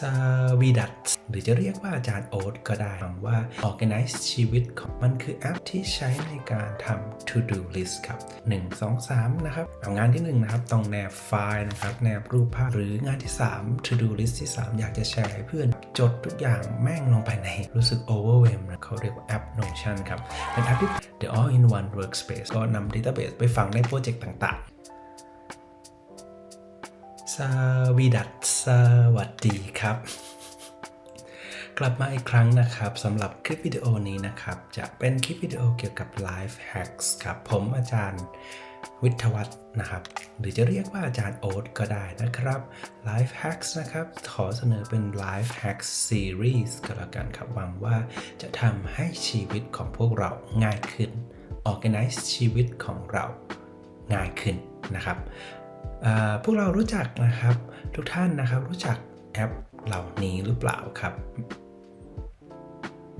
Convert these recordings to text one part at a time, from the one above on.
ซาวีดัตหรือจะเรียกว่าอาจารย์โอ๊ตก็ได้คำว่า organize ชีวิตของมันคือแอปที่ใช้ในการทำ to do list ครับ 1 2 3 นะครับ เอางานที่ 1 นะครับ ต้องแนบไฟล์นะครับ แนบรูปภาพ หรืองานที่ 3 to do list ที่ 3 อยากจะแชร์ให้เพื่อน จดทุกอย่างแม่งลงไปใน รู้สึก overwhelm นะเขาเรียกว่าแอป Notion ครับ เป็นแอปที่ the all in one workspace ก็นำ database ไปฝังในโปรเจกต์ต่างๆ วีดัตสวัสดีครับ กลับมาอีกครั้งนะครับสำหรับคลิปวิดีโอนี้นะครับ จะเป็นคลิปวิดีโอเกี่ยวกับ Life Hacks ครับ ผมอาจารย์วิทยวัฒน์นะครับ หรือจะเรียกว่าอาจารย์โอ๊ตก็ได้นะครับ Life Hacks นะครับ ขอเสนอเป็น Life Hacks Series ก็แล้วกันครับหวังว่าจะทำให้ชีวิตของพวกเราง่ายขึ้น Organize ชีวิตของเราง่ายขึ้นนะครับ พวกเรารู้จักนะครับ ทุกท่านนะครับรู้จักแอปเหล่านี้หรือเปล่าครับ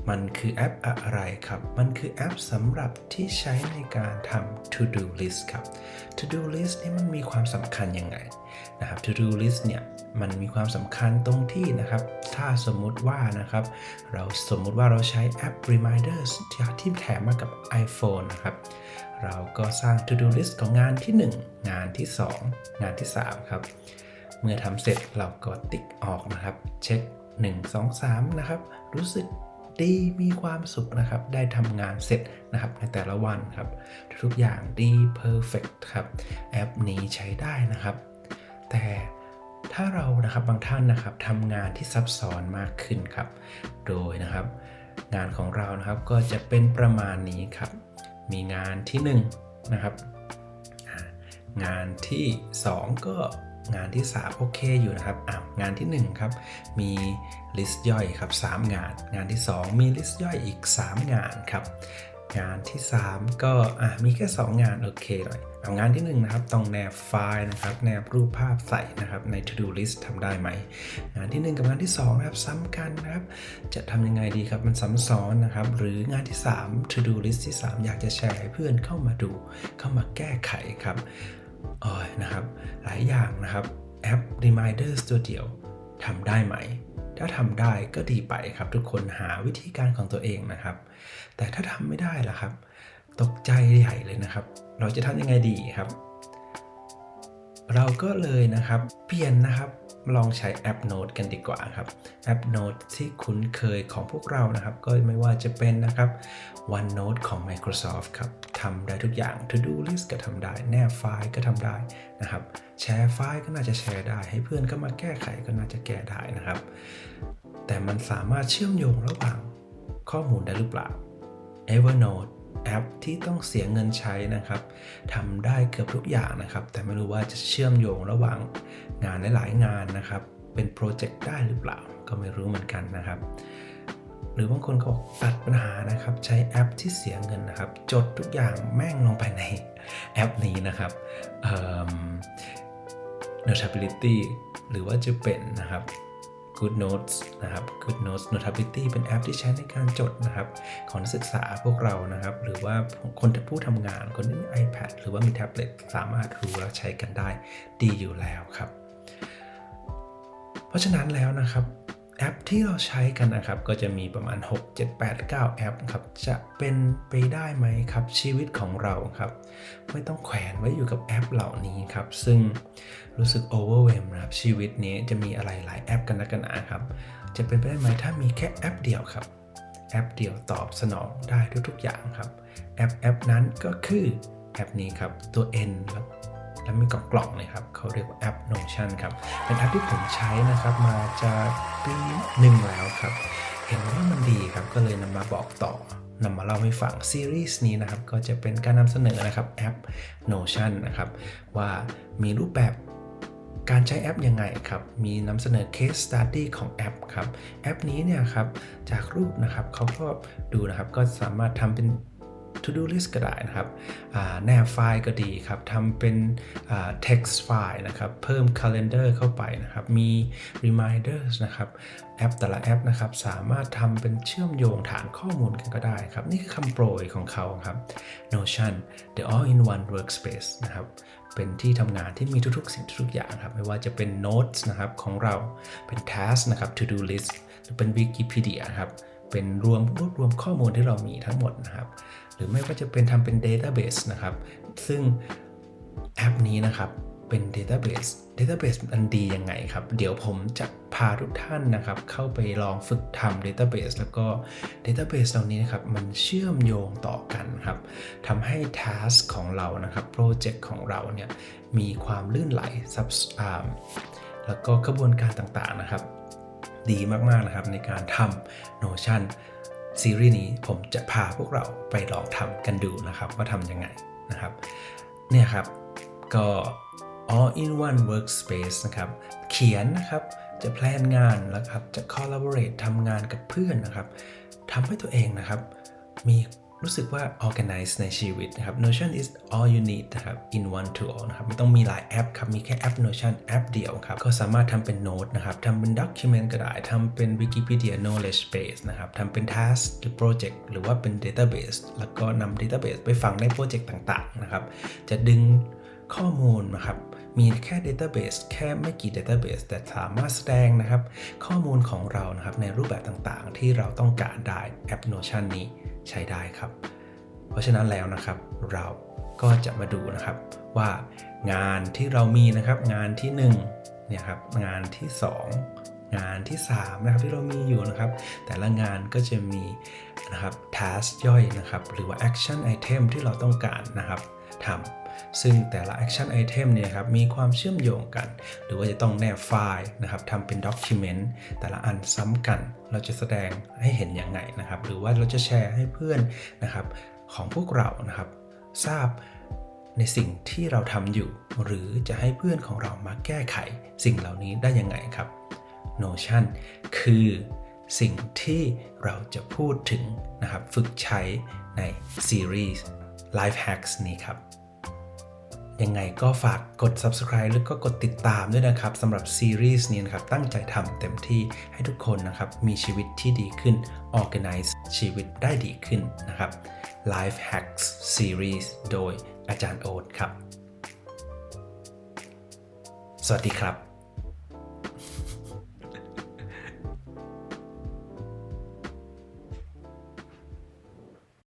มันคือแอปอะไรครับ มันคือแอปสำหรับที่ใช้ในการทำ to do list ครับ to do list นี่มันมีความสำคัญยังไงนะครับ to do list เนี่ยมันมีความสำคัญตรงที่นะครับ ถ้าสมมุติว่านะครับ เราสมมุติว่าเราใช้แอป reminders ที่ที่แถมมากับ iPhone นะครับ เราก็สร้าง to do list ของงานที่ 1 งานที่ 2 งานที่ 3 ครับ เมื่อทำเสร็จเราก็ติ๊กออกนะครับ เช็ค 1 2 3 นะครับ รู้สึกดีมีความสุขนะครับ ได้ทำงานเสร็จนะครับในแต่ละวันครับ ทุกอย่างดี perfect ครับ แอปนี้ใช้ได้นะครับ แต่ถ้าเรานะครับบางท่านนะครับทำงานที่ซับซ้อนมากขึ้นครับ โดยนะครับ งานของเรานะครับก็จะเป็นประมาณนี้ครับ มีงานที่1นะครับงานที่ 2 ก็งานที่ 3 โอเคอยู่นะครับอ่างานที่ 1 ครับ มีลิสต์ย่อยครับ 3 งาน งานที่ 2 มีลิสต์ย่อยอีก 3 งานครับ งานที่ 3 ก็อะมีแค่ 2 งานโอเคหน่อยเอางานที่1นนะครับต้องแนบไฟล์นะครับแนบรูปภาพใส่นะครับใน to do list ทำได้ไหม งานที่ 1 กับงานที่2นะครับซ้ำกันนะครับจะทำยังไงดีครับมันซ้ำซ้อนนะครับหรืองานที่ 3 to do list ที่ 3 อยากจะแชร์ให้เพื่อนเข้ามาดูเข้ามาแก้ไขครับอ๋อนะครับหลายอย่างนะครับแอป reminders ตัวเดียวทำได้ไหม ถ้าทำได้ก็ดีไปครับ ทุกคนหาวิธีการของตัวเองนะครับ แต่ถ้าทำไม่ได้ล่ะครับ ตกใจใหญ่เลยนะครับ เราจะทำยังไงดีครับ เราก็เลยนะครับ เปลี่ยนนะครับ ลองใช้แอป Note กันดีกว่าครับแอป Note ที่คุ้นเคยของพวกเรานะครับ ก็ไม่ว่าจะเป็นนะครับ OneNote ของ Microsoft ครับทำได้ทุกอย่าง To Do List ก็ทำได้ แนบไฟล์ก็ทำได้นะครับ แชร์ไฟล์ก็น่าจะแชร์ได้ ให้เพื่อนก็มาแก้ไขก็น่าจะแก้ได้นะครับ แต่มันสามารถเชื่อมโยงระหว่างข้อมูลได้หรือเปล่า Evernote แอปที่ต้องเสียเงินใช้นะครับทำได้เกือบทุกอย่างนะครับ แต่ไม่รู้ว่าจะเชื่อมโยงระหว่างงานหลายๆงานนะครับ เป็นโปรเจกต์ได้หรือเปล่า ก็ไม่รู้เหมือนกันนะครับ หรือบางคนก็บอกตัดปัญหานะครับ ใช้แอปที่เสียเงินนะครับ จดทุกอย่างแม่งลงไปในแอปนี้นะครับ Notability หรือว่าจะเป็นนะครับ Good Notes นะครับ Good Notes Notability เป็นแอปที่ใช้ในการจดนะครับ ของนักศึกษาพวกเรานะครับ หรือว่าคนผู้ทำงานคนที่มี iPad หรือว่ามีแท็บเล็ตสามารถรู้และใช้กันได้ดีอยู่แล้วครับ เพราะฉะนั้นแล้วนะครับ แอปที่เราใช้กันนะครับ ก็จะมีประมาณ 6 7 8 9 แอปครับ จะเป็นไปได้ไหมครับชีวิตของเราครับ ไม่ต้องแขวนไว้อยู่กับแอปเหล่านี้ครับ ซึ่งรู้สึก overwhelm นะครับ ชีวิตนี้จะมีอะไรหลายแอปกันนะกันนะครับ จะเป็นไปได้ไหมถ้ามีแค่แอปเดียวครับ แอปเดียวตอบสนองได้ทุกๆอย่างครับ แอปแอปนั้นก็คือแอปนี้ครับตัว N แล้ว แล้วมีกล่องกล่องๆเลยครับเขาเรียกว่าแอป Notion ครับเป็นแอปที่ผมใช้นะครับมาจะปีหนึ่งแล้วครับ เห็นว่ามันดีครับก็เลยนำมาบอกต่อนำมาเล่าให้ฟังซีรีส์นี้นะครับก็จะเป็นการนำเสนอนะครับแอป Notion นะครับว่ามีรูปแบบการใช้แอปยังไงครับ มีนำเสนอ case study ของแอปครับ แอปนี้เนี่ยครับ จากรูปนะครับเขาก็ดูนะครับ ก็สามารถทำเป็น to do list ก็ได้นะครับแนบไฟล์ก็ดีครับทำเป็น text ไฟล์นะครับเพิ่ม calendar เข้าไปนะครับมี reminders นะครับแอปแต่ละแอปนะครับสามารถทำเป็นเชื่อมโยงฐานข้อมูลกันก็ได้ครับ นี่คือคำโปรยของเขาครับ Notion the all-in-one workspace นะครับเป็นที่ทำงานที่มีทุกๆ สิ่งทุกอย่างครับ ไม่ว่าจะเป็น Notes นะครับของเราเป็น Task นะครับ To Do List หรือเป็น Wikipedia ครับ เป็นรวมรวบรวมข้อมูลที่เรามีทั้งหมดนะครับ หรือไม่ว่าจะเป็นทำเป็น Database นะครับ ซึ่งแอปนี้นะครับเป็น Database Database มันดียังไงครับ เดี๋ยวผมจะพาทุกท่านนะครับ เข้าไปลองฝึกทำ Database แล้วก็ Database เหล่านี้นะครับ มันเชื่อมโยงต่อกันครับทำให้ Task ของเรานะครับโปรเจกต์ของเราเนี่ยมีความลื่นไหลซับอ่าแล้วก็กระบวนการต่างๆนะครับ ดีมากๆนะครับ ในการทำ Notion ซีรีส์นี้ผมจะพาพวกเราไปลองทำกันดูนะครับ ว่าทำยังไงนะครับ เนี่ยครับก็ all in one workspace นะครับ เขียนนะครับจะแพลนงานแล้วครับ จะ collaborate ทำงานกับเพื่อนนะครับทำให้ตัวเองนะครับ มี รู้สึกว่า organize ในชีวิตนะครับ Notion is all you need นะครับ in one tool นะครับไม่ต้องมีหลายแอปครับ มีแค่แอป Notion แอปเดียวครับ ก็สามารถทำเป็นโน้ตนะครับทำเป็น document ก็ได้ทำเป็น Wikipedia knowledge base นะครับทำเป็น task หรือ project หรือว่าเป็น database แล้วก็นำ database ไปฝังในโปรเจกต์ต่างๆนะครับ จะดึงข้อมูลนะครับมีแค่ database แค่ไม่กี่ database แต่สามารถแสดงนะครับ ข้อมูลของเรานะครับในรูปแบบต่างๆ ที่เราต้องการได้แอป Notion นี้ ใช้ได้ครับ เพราะฉะนั้นแล้วนะครับเราก็จะมาดูนะครับว่างานที่เรามีนะครับ งานที่1เนี่ยครับงานที่ 2 งานที่3นะครับที่เรามีอยู่นะครับ แต่ละงานก็จะมีนะครับ task ย่อยนะครับ หรือว่า action item ที่เราต้องการนะครับทำ ซึ่งแต่ละ action item เนี่ยครับมีความเชื่อมโยงกัน หรือว่าจะต้องแนบไฟล์นะครับทำเป็น document แต่ละอันซ้ำกัน เราจะแสดงให้เห็นอย่างไงนะครับ หรือว่าเราจะแชร์ให้เพื่อนนะครับของพวกเรานะครับ ทราบในสิ่งที่เราทำอยู่ หรือจะให้เพื่อนของเรามาแก้ไขสิ่งเหล่านี้ได้ยังไงครับ Notion คือสิ่งที่เราจะพูดถึงนะครับ ฝึกใช้ในซีรีส์ Life Hacks นี้ครับ ยังไงก็ฝากกด subscribe หรือก็กดติดตามด้วยนะครับสำหรับซีรีส์นี้นะครับ ตั้งใจทำเต็มที่ให้ทุกคนนะครับ มีชีวิตที่ดีขึ้น organize ชีวิตได้ดีขึ้นนะครับ Life Hacks Series โดยอาจารย์โอ๊ตครับ สวัสดีครับ